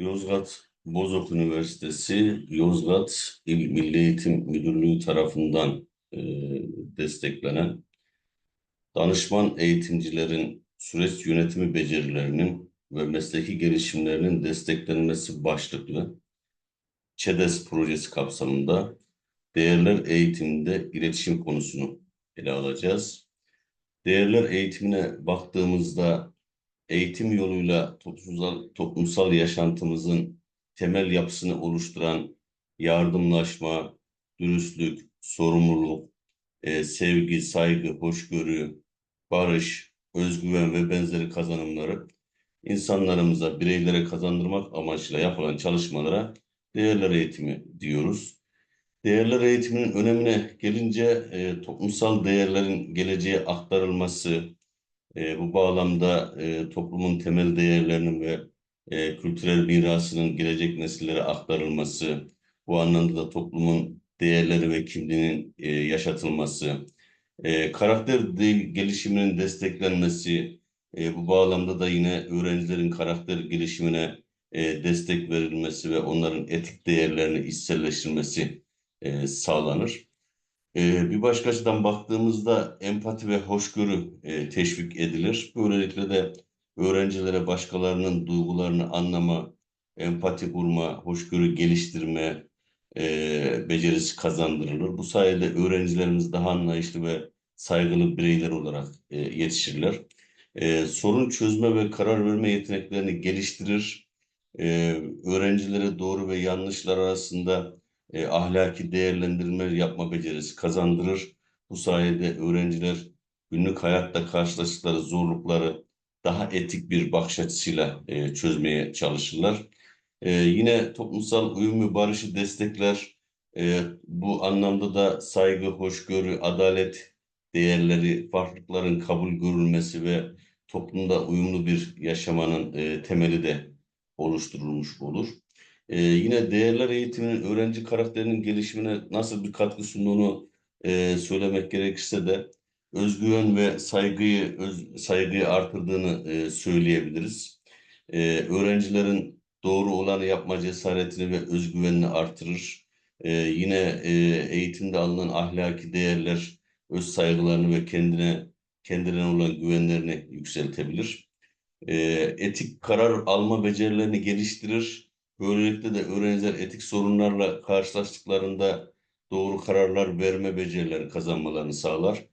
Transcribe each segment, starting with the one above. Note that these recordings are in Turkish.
Yozgat Bozok Üniversitesi Yozgat İl Milli Eğitim Müdürlüğü tarafından e, desteklenen danışman eğitimcilerin süreç yönetimi becerilerinin ve mesleki gelişimlerinin desteklenmesi başlıklı ÇEDES projesi kapsamında değerler eğitiminde iletişim konusunu ele alacağız. Değerler eğitimine baktığımızda eğitim yoluyla toplumsal, toplumsal yaşantımızın temel yapısını oluşturan yardımlaşma, dürüstlük, sorumluluk, e, sevgi, saygı, hoşgörü, barış, özgüven ve benzeri kazanımları insanlarımıza, bireylere kazandırmak amaçlı yapılan çalışmalara değerler eğitimi diyoruz. Değerler eğitiminin önemine gelince e, toplumsal değerlerin geleceğe aktarılması, e, bu bağlamda e, toplumun temel değerlerinin ve e, kültürel mirasının gelecek nesillere aktarılması, bu anlamda da toplumun değerleri ve kimliğinin e, yaşatılması, e, karakter gelişiminin desteklenmesi, e, bu bağlamda da yine öğrencilerin karakter gelişimine e, destek verilmesi ve onların etik değerlerini içselleştirmesi e, sağlanır. Ee, bir başka açıdan baktığımızda empati ve hoşgörü e, teşvik edilir. Böylelikle de öğrencilere başkalarının duygularını anlama, empati kurma, hoşgörü geliştirme e, becerisi kazandırılır. Bu sayede öğrencilerimiz daha anlayışlı ve saygılı bireyler olarak e, yetişirler. E, sorun çözme ve karar verme yeteneklerini geliştirir. E, öğrencilere doğru ve yanlışlar arasında e, ahlaki değerlendirme yapma becerisi kazandırır. Bu sayede öğrenciler günlük hayatta karşılaştıkları zorlukları daha etik bir bakış açısıyla e, çözmeye çalışırlar. E, yine toplumsal uyum ve barışı destekler. E, bu anlamda da saygı, hoşgörü, adalet değerleri, farklılıkların kabul görülmesi ve toplumda uyumlu bir yaşamanın e, temeli de oluşturulmuş olur. Ee, yine değerler eğitiminin öğrenci karakterinin gelişimine nasıl bir katkı sunduğunu e, söylemek gerekirse de özgüven ve saygıyı öz, saygıyı artırdığını e, söyleyebiliriz. Ee, öğrencilerin doğru olanı yapma cesaretini ve özgüvenini artırır. Ee, yine e, eğitimde alınan ahlaki değerler öz saygılarını ve kendine kendilerine olan güvenlerini yükseltebilir. Ee, etik karar alma becerilerini geliştirir. Böylelikle de öğrenciler etik sorunlarla karşılaştıklarında doğru kararlar verme becerileri kazanmalarını sağlar.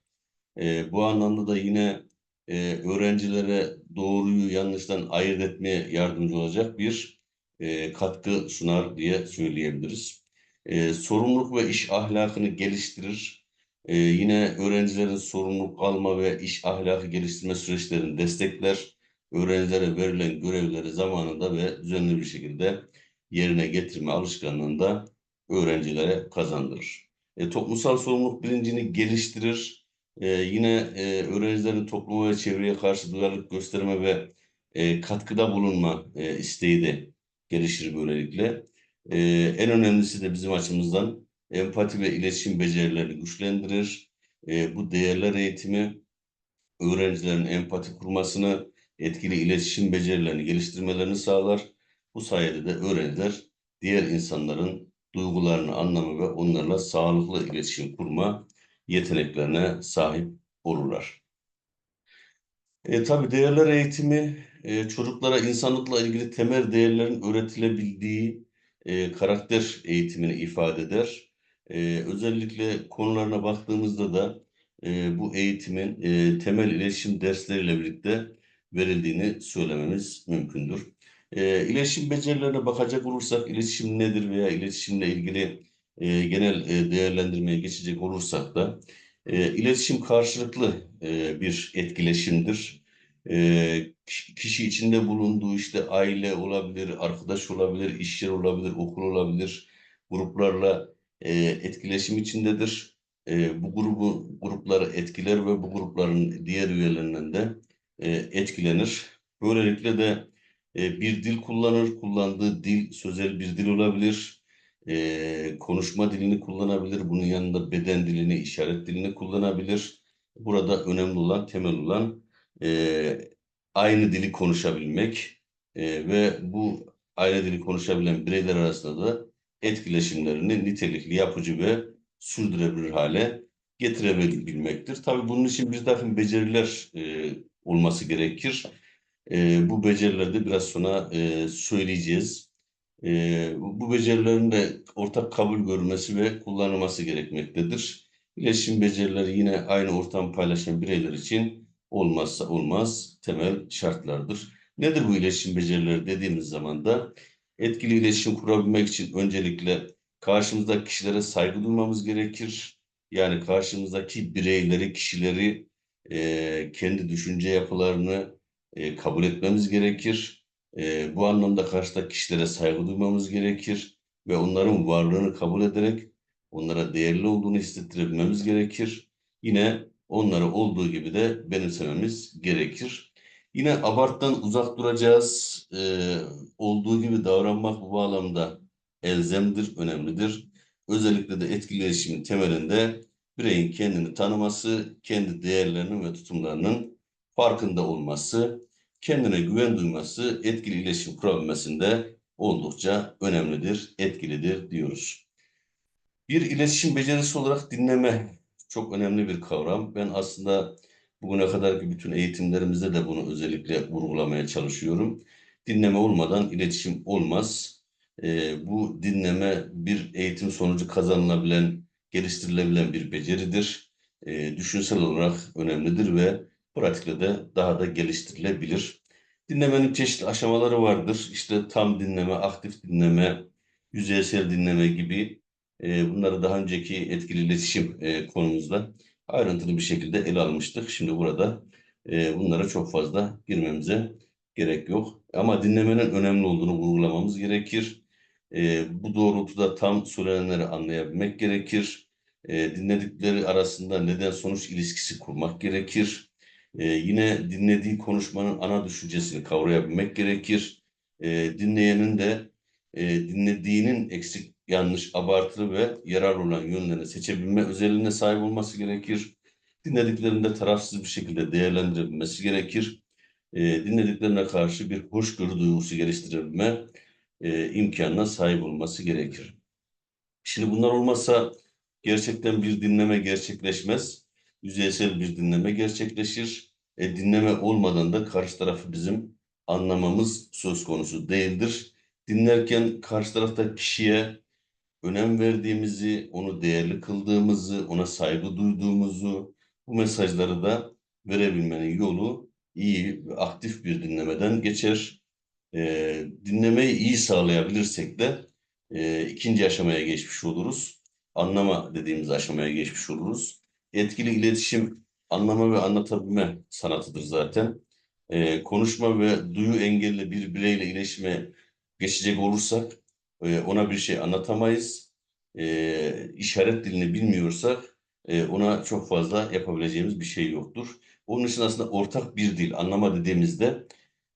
Ee, bu anlamda da yine e, öğrencilere doğruyu yanlıştan ayırt etmeye yardımcı olacak bir e, katkı sunar diye söyleyebiliriz. E, sorumluluk ve iş ahlakını geliştirir. E, yine öğrencilerin sorumluluk alma ve iş ahlakı geliştirme süreçlerini destekler. Öğrencilere verilen görevleri zamanında ve düzenli bir şekilde yerine getirme alışkanlığını da öğrencilere kazandırır. E, toplumsal sorumluluk bilincini geliştirir. E, yine e, öğrencilerin topluma ve çevreye karşı duyarlılık gösterme ve e, katkıda bulunma e, isteği de gelişir böylelikle. E, en önemlisi de bizim açımızdan empati ve iletişim becerilerini güçlendirir. E, bu değerler eğitimi öğrencilerin empati kurmasını, etkili iletişim becerilerini geliştirmelerini sağlar. Bu sayede de öğrenciler diğer insanların duygularını anlama ve onlarla sağlıklı iletişim kurma yeteneklerine sahip olurlar. E, tabii değerler eğitimi e, çocuklara insanlıkla ilgili temel değerlerin öğretilebildiği e, karakter eğitimini ifade eder. E, özellikle konularına baktığımızda da e, bu eğitimin e, temel iletişim dersleriyle birlikte verildiğini söylememiz mümkündür. E, iletişim becerilerine bakacak olursak iletişim nedir veya iletişimle ilgili e, genel e, değerlendirmeye geçecek olursak da e, iletişim karşılıklı e, bir etkileşimdir. E, kişi içinde bulunduğu işte aile olabilir, arkadaş olabilir, iş yeri olabilir, okul olabilir, gruplarla e, etkileşim içindedir. E, bu grubu grupları etkiler ve bu grupların diğer üyelerinden de e, etkilenir. Böylelikle de e, bir dil kullanır, kullandığı dil sözel bir dil olabilir, e, konuşma dilini kullanabilir, bunun yanında beden dilini, işaret dilini kullanabilir. Burada önemli olan, temel olan e, aynı dili konuşabilmek e, ve bu aynı dili konuşabilen bireyler arasında da etkileşimlerini nitelikli, yapıcı ve sürdürebilir hale getirebilmektir. Tabii bunun için bir takım beceriler e, olması gerekir. E, bu becerileri de biraz sonra e, söyleyeceğiz. E, bu becerilerin de ortak kabul görmesi ve kullanılması gerekmektedir. İletişim becerileri yine aynı ortam paylaşan bireyler için olmazsa olmaz temel şartlardır. Nedir bu iletişim becerileri dediğimiz zaman da etkili iletişim kurabilmek için öncelikle karşımızdaki kişilere saygı duymamız gerekir. Yani karşımızdaki bireyleri, kişileri e, kendi düşünce yapılarını e, kabul etmemiz gerekir. E, bu anlamda karşıdaki kişilere saygı duymamız gerekir ve onların varlığını kabul ederek onlara değerli olduğunu hissettirebilmemiz gerekir. Yine onları olduğu gibi de benimsememiz gerekir. Yine abarttan uzak duracağız. Ee, olduğu gibi davranmak bu bağlamda elzemdir, önemlidir. Özellikle de etkili iletişimin temelinde bireyin kendini tanıması, kendi değerlerinin ve tutumlarının farkında olması, kendine güven duyması etkili iletişim kurabilmesinde oldukça önemlidir, etkilidir diyoruz. Bir iletişim becerisi olarak dinleme çok önemli bir kavram. Ben aslında bugüne kadarki bütün eğitimlerimizde de bunu özellikle vurgulamaya çalışıyorum. Dinleme olmadan iletişim olmaz. Ee, bu dinleme bir eğitim sonucu kazanılabilen, geliştirilebilen bir beceridir. Ee, düşünsel olarak önemlidir ve pratikte de daha da geliştirilebilir. Dinlemenin çeşitli aşamaları vardır. İşte tam dinleme, aktif dinleme, yüzeysel dinleme gibi e, bunları daha önceki etkili iletişim e, konumuzda ayrıntılı bir şekilde ele almıştık. Şimdi burada e, bunlara çok fazla girmemize gerek yok. Ama dinlemenin önemli olduğunu vurgulamamız gerekir. E, bu doğrultuda tam söylenenleri anlayabilmek gerekir. E, dinledikleri arasında neden sonuç ilişkisi kurmak gerekir. E, yine dinlediği konuşmanın ana düşüncesini kavrayabilmek gerekir. E, dinleyenin de e, dinlediğinin eksik, yanlış, abartılı ve yararlı olan yönlerini seçebilme özelliğine sahip olması gerekir. Dinlediklerinde tarafsız bir şekilde değerlendirebilmesi gerekir. E, dinlediklerine karşı bir hoşgörü duygusu geliştirebilme e, imkanına sahip olması gerekir. Şimdi bunlar olmasa gerçekten bir dinleme gerçekleşmez. Yüzeysel bir dinleme gerçekleşir. E, dinleme olmadan da karşı tarafı bizim anlamamız söz konusu değildir. Dinlerken karşı tarafta kişiye önem verdiğimizi, onu değerli kıldığımızı, ona saygı duyduğumuzu, bu mesajları da verebilmenin yolu iyi ve aktif bir dinlemeden geçer. E, dinlemeyi iyi sağlayabilirsek de e, ikinci aşamaya geçmiş oluruz. Anlama dediğimiz aşamaya geçmiş oluruz. Etkili iletişim anlama ve anlatabilme sanatıdır zaten. E, konuşma ve duyu engelli bir bireyle iletişime geçecek olursak e, ona bir şey anlatamayız. E, işaret dilini bilmiyorsak e, ona çok fazla yapabileceğimiz bir şey yoktur. Onun için aslında ortak bir dil anlama dediğimizde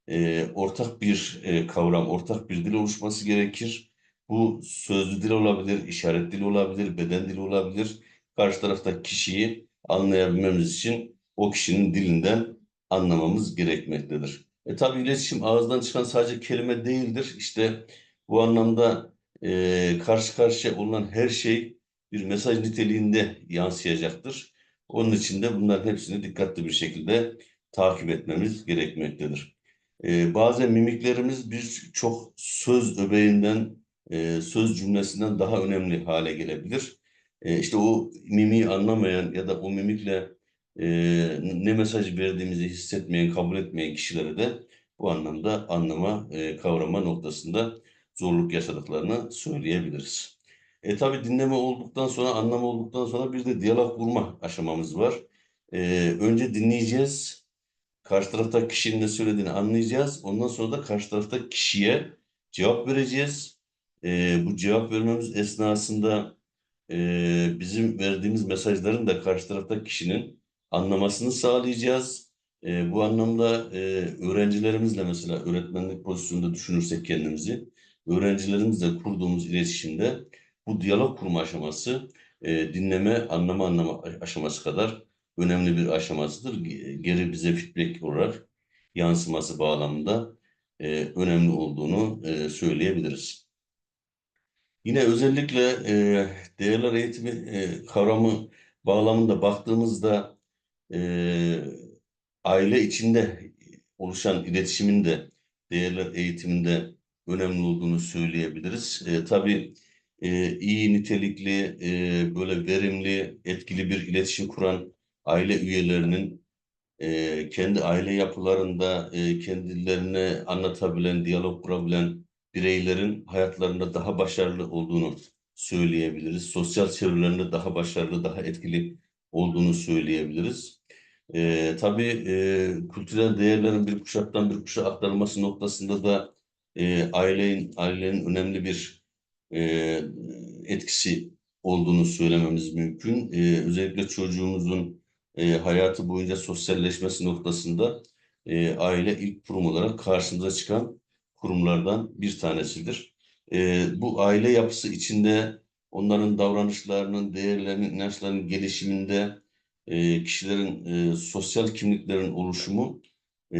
e, ortak bir e, kavram, ortak bir dil oluşması gerekir. Bu sözlü dil olabilir, işaret dili olabilir, beden dili olabilir. Karşı tarafta kişiyi anlayabilmemiz için o kişinin dilinden anlamamız gerekmektedir. E tabi iletişim ağızdan çıkan sadece kelime değildir. İşte bu anlamda e, karşı karşıya olunan her şey bir mesaj niteliğinde yansıyacaktır. Onun için de bunların hepsini dikkatli bir şekilde takip etmemiz gerekmektedir. E, bazen mimiklerimiz bir çok söz öbeğinden, e, söz cümlesinden daha önemli hale gelebilir. E, işte o mimiği anlamayan ya da o mimikle e, ne mesaj verdiğimizi hissetmeyen, kabul etmeyen kişilere de bu anlamda anlama, e, kavrama noktasında zorluk yaşadıklarını söyleyebiliriz. E tabi dinleme olduktan sonra, anlama olduktan sonra bir de diyalog kurma aşamamız var. E, önce dinleyeceğiz. Karşı tarafta kişinin ne söylediğini anlayacağız. Ondan sonra da karşı tarafta kişiye cevap vereceğiz. E, bu cevap vermemiz esnasında e, bizim verdiğimiz mesajların da karşı tarafta kişinin anlamasını sağlayacağız. E, bu anlamda e, öğrencilerimizle mesela öğretmenlik pozisyonunda düşünürsek kendimizi, öğrencilerimizle kurduğumuz iletişimde bu diyalog kurma aşaması e, dinleme, anlama, anlama aşaması kadar önemli bir aşamasıdır. Geri bize feedback olarak yansıması bağlamında e, önemli olduğunu e, söyleyebiliriz. Yine özellikle e, değerler eğitimi e, kavramı bağlamında baktığımızda e, aile içinde oluşan iletişimin de değerler eğitiminde önemli olduğunu söyleyebiliriz. E, tabii e, iyi nitelikli, e, böyle verimli, etkili bir iletişim kuran aile üyelerinin e, kendi aile yapılarında e, kendilerini anlatabilen, diyalog kurabilen bireylerin hayatlarında daha başarılı olduğunu söyleyebiliriz. Sosyal çevrelerinde daha başarılı, daha etkili olduğunu söyleyebiliriz. E, tabii e, kültürel değerlerin bir kuşaktan bir kuşağa aktarılması noktasında da e, ailenin, ailenin önemli bir e, etkisi olduğunu söylememiz mümkün. E, özellikle çocuğumuzun e, hayatı boyunca sosyalleşmesi noktasında e, aile ilk kurum olarak karşımıza çıkan kurumlardan bir tanesidir. E, bu aile yapısı içinde onların davranışlarının, değerlerinin, inançlarının gelişiminde e, kişilerin e, sosyal kimliklerin oluşumu e,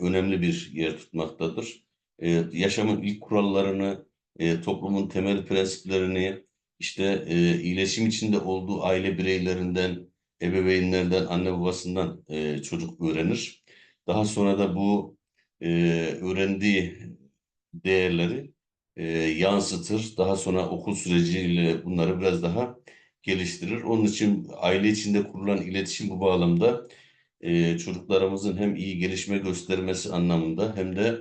önemli bir yer tutmaktadır. E, yaşamın ilk kurallarını, e, toplumun temel prensiplerini, işte e, iyileşim içinde olduğu aile bireylerinden, ebeveynlerden, anne babasından e, çocuk öğrenir. Daha sonra da bu e, öğrendiği değerleri e, yansıtır. Daha sonra okul süreciyle bunları biraz daha geliştirir. Onun için aile içinde kurulan iletişim bu bağlamda e, çocuklarımızın hem iyi gelişme göstermesi anlamında hem de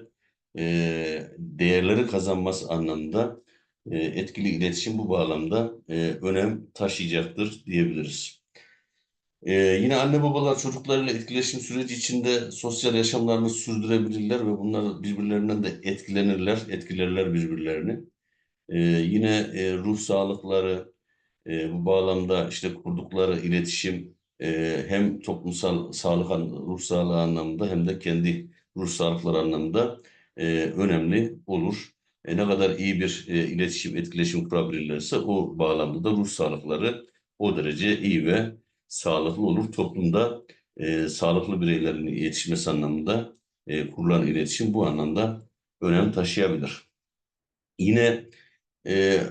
e, değerleri kazanması anlamında e, etkili iletişim bu bağlamda e, önem taşıyacaktır diyebiliriz. E, yine anne babalar çocuklarıyla etkileşim süreci içinde sosyal yaşamlarını sürdürebilirler ve bunlar birbirlerinden de etkilenirler, etkilerler birbirlerini. E, yine e, ruh sağlıkları, e, bu bağlamda işte kurdukları iletişim e, hem toplumsal sağlık, ruh sağlığı anlamında hem de kendi ruh sağlıkları anlamında e, önemli olur. E, ne kadar iyi bir e, iletişim, etkileşim kurabilirlerse o bağlamda da ruh sağlıkları o derece iyi ve sağlıklı olur. Toplumda e, sağlıklı bireylerin yetişmesi anlamında e, kurulan iletişim bu anlamda önem taşıyabilir. Yine e,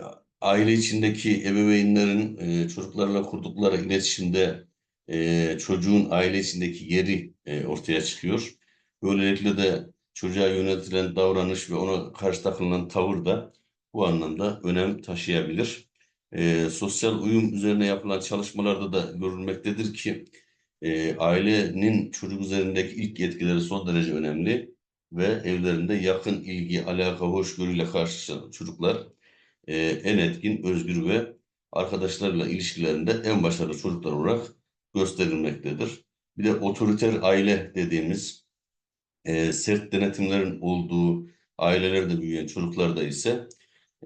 aile içindeki ebeveynlerin e, çocuklarla kurdukları iletişimde e, çocuğun aile içindeki yeri e, ortaya çıkıyor. Böylelikle de çocuğa yönetilen davranış ve ona karşı takılan tavır da bu anlamda önem taşıyabilir. E, sosyal uyum üzerine yapılan çalışmalarda da görülmektedir ki e, ailenin çocuk üzerindeki ilk etkileri son derece önemli ve evlerinde yakın ilgi, alaka, hoşgörüyle karşılaşan çocuklar e, en etkin, özgür ve arkadaşlarla ilişkilerinde en başarılı çocuklar olarak gösterilmektedir. Bir de otoriter aile dediğimiz e, sert denetimlerin olduğu ailelerde büyüyen çocuklarda ise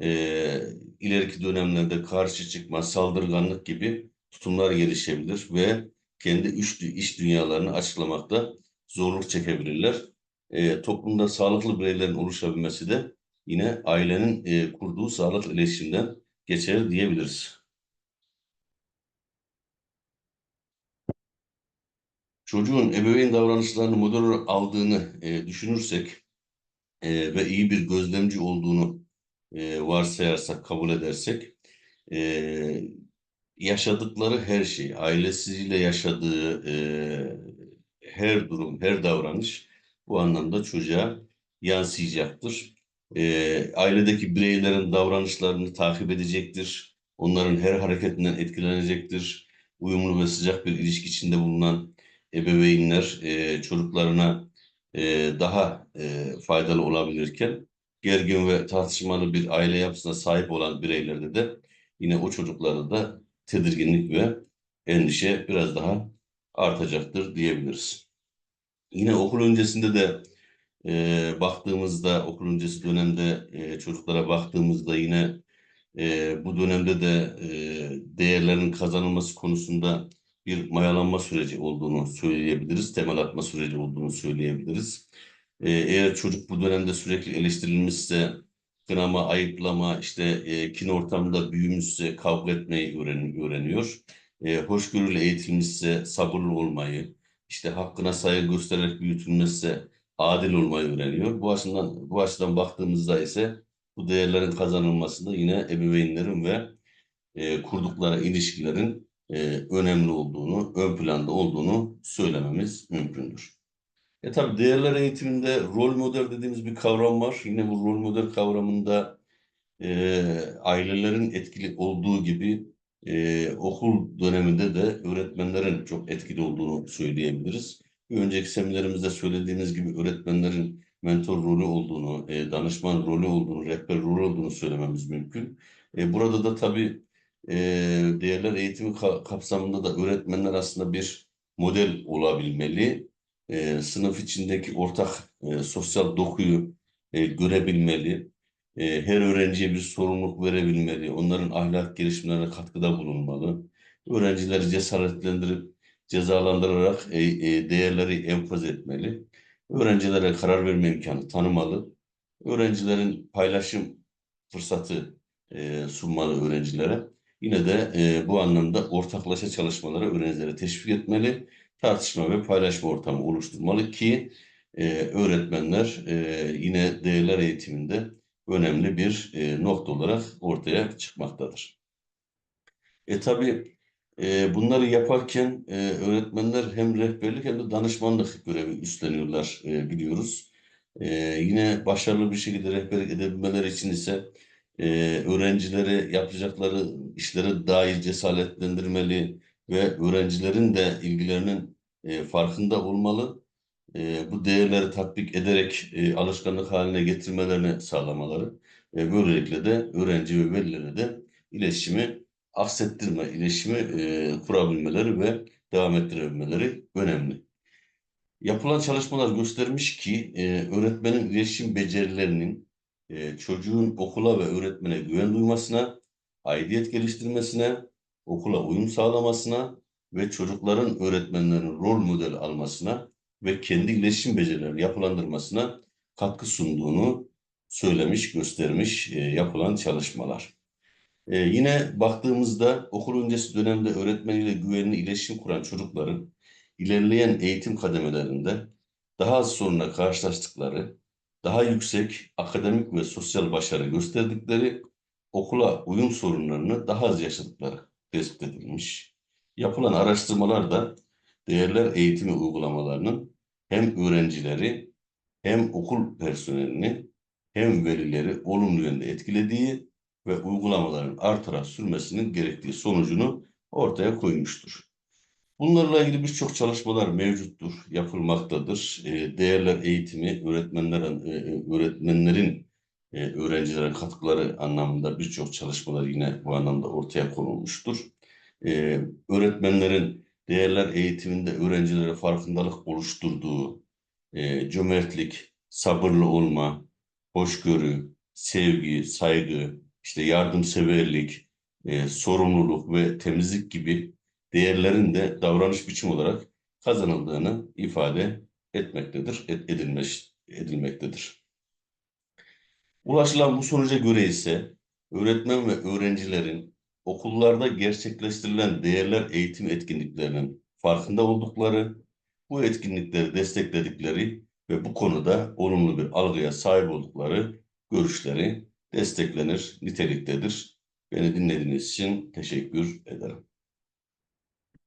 e, ileriki dönemlerde karşı çıkma, saldırganlık gibi tutumlar gelişebilir ve kendi iş, iş dünyalarını açıklamakta zorluk çekebilirler. E, toplumda sağlıklı bireylerin oluşabilmesi de yine ailenin e, kurduğu sağlıklı iletişimden geçer diyebiliriz. Çocuğun ebeveyn davranışlarını model aldığını e, düşünürsek e, ve iyi bir gözlemci olduğunu e, varsayarsak, kabul edersek e, yaşadıkları her şey, ailesiyle yaşadığı e, her durum, her davranış bu anlamda çocuğa yansıyacaktır. E, ailedeki bireylerin davranışlarını takip edecektir. Onların her hareketinden etkilenecektir. Uyumlu ve sıcak bir ilişki içinde bulunan ebeveynler e, çocuklarına e, daha e, faydalı olabilirken gergin ve tartışmalı bir aile yapısına sahip olan bireylerde de yine o çocuklarda da tedirginlik ve endişe biraz daha artacaktır diyebiliriz. Yine okul öncesinde de e, baktığımızda okul öncesi dönemde e, çocuklara baktığımızda yine e, bu dönemde de e, değerlerin kazanılması konusunda bir mayalanma süreci olduğunu söyleyebiliriz. Temel atma süreci olduğunu söyleyebiliriz. E, eğer çocuk bu dönemde sürekli eleştirilmişse, kınama, ayıplama, işte e, kin ortamında büyümüşse kavga etmeyi öğren öğreniyor. E, hoşgörüyle eğitilmişse sabırlı olmayı, işte hakkına saygı göstererek büyütülmezse adil olmayı öğreniyor. Bu açıdan bu açıdan baktığımızda ise bu değerlerin kazanılmasında yine ebeveynlerin ve e, kurdukları ilişkilerin e, önemli olduğunu, ön planda olduğunu söylememiz mümkündür. E tabii değerler eğitiminde rol model dediğimiz bir kavram var. Yine bu rol model kavramında e, ailelerin etkili olduğu gibi e, okul döneminde de öğretmenlerin çok etkili olduğunu söyleyebiliriz. Bir önceki seminerimizde söylediğimiz gibi öğretmenlerin mentor rolü olduğunu, e, danışman rolü olduğunu, rehber rolü olduğunu söylememiz mümkün. E, burada da tabii e, değerler eğitimi ka- kapsamında da öğretmenler aslında bir model olabilmeli. E, sınıf içindeki ortak e, sosyal dokuyu e, görebilmeli. E, her öğrenciye bir sorumluluk verebilmeli. Onların ahlak gelişimlerine katkıda bulunmalı. Öğrencileri cesaretlendirip cezalandırarak e, e, değerleri empoze etmeli. Öğrencilere karar verme imkanı tanımalı. Öğrencilerin paylaşım fırsatı e, sunmalı öğrencilere. Yine de e, bu anlamda ortaklaşa çalışmalara öğrencilere teşvik etmeli. Tartışma ve paylaşma ortamı oluşturmalı ki e, öğretmenler e, yine değerler eğitiminde önemli bir e, nokta olarak ortaya çıkmaktadır. E tabii e, bunları yaparken e, öğretmenler hem rehberlik hem de danışmanlık görevi üstleniyorlar e, biliyoruz. E, yine başarılı bir şekilde rehberlik edebilmeleri için ise e, öğrencileri yapacakları işlere dair cesaretlendirmeli ve öğrencilerin de ilgilerinin e, farkında olmalı. E, bu değerleri tatbik ederek e, alışkanlık haline getirmelerini sağlamaları ve böylelikle de öğrenci ve velilere de iletişimi aksettirme, iletişimi e, kurabilmeleri ve devam ettirebilmeleri önemli. Yapılan çalışmalar göstermiş ki e, öğretmenin iletişim becerilerinin e, çocuğun okula ve öğretmene güven duymasına, aidiyet geliştirmesine, okula uyum sağlamasına ve çocukların öğretmenlerin rol model almasına ve kendi iletişim becerilerini yapılandırmasına katkı sunduğunu söylemiş, göstermiş e, yapılan çalışmalar. Ee, yine baktığımızda okul öncesi dönemde öğretmeniyle güvenli iletişim kuran çocukların ilerleyen eğitim kademelerinde daha az sorunla karşılaştıkları, daha yüksek akademik ve sosyal başarı gösterdikleri, okula uyum sorunlarını daha az yaşadıkları tespit edilmiş. Yapılan araştırmalarda değerler eğitimi uygulamalarının hem öğrencileri hem okul personelini hem velileri olumlu yönde etkilediği ve uygulamaların artarak sürmesinin gerektiği sonucunu ortaya koymuştur. Bunlarla ilgili birçok çalışmalar mevcuttur, yapılmaktadır. E, değerler eğitimi, öğretmenlerin, e, öğretmenlerin e, öğrencilere katkıları anlamında birçok çalışmalar yine bu anlamda ortaya konulmuştur. E, öğretmenlerin değerler eğitiminde öğrencilere farkındalık oluşturduğu, e, cömertlik, sabırlı olma, hoşgörü, sevgi, saygı, işte yardımseverlik, e, sorumluluk ve temizlik gibi değerlerin de davranış biçim olarak kazanıldığını ifade etmektedir, et, edilmiş, edilmektedir. Ulaşılan bu sonuca göre ise öğretmen ve öğrencilerin okullarda gerçekleştirilen değerler eğitim etkinliklerinin farkında oldukları, bu etkinlikleri destekledikleri ve bu konuda olumlu bir algıya sahip oldukları görüşleri desteklenir niteliktedir. Beni dinlediğiniz için teşekkür ederim.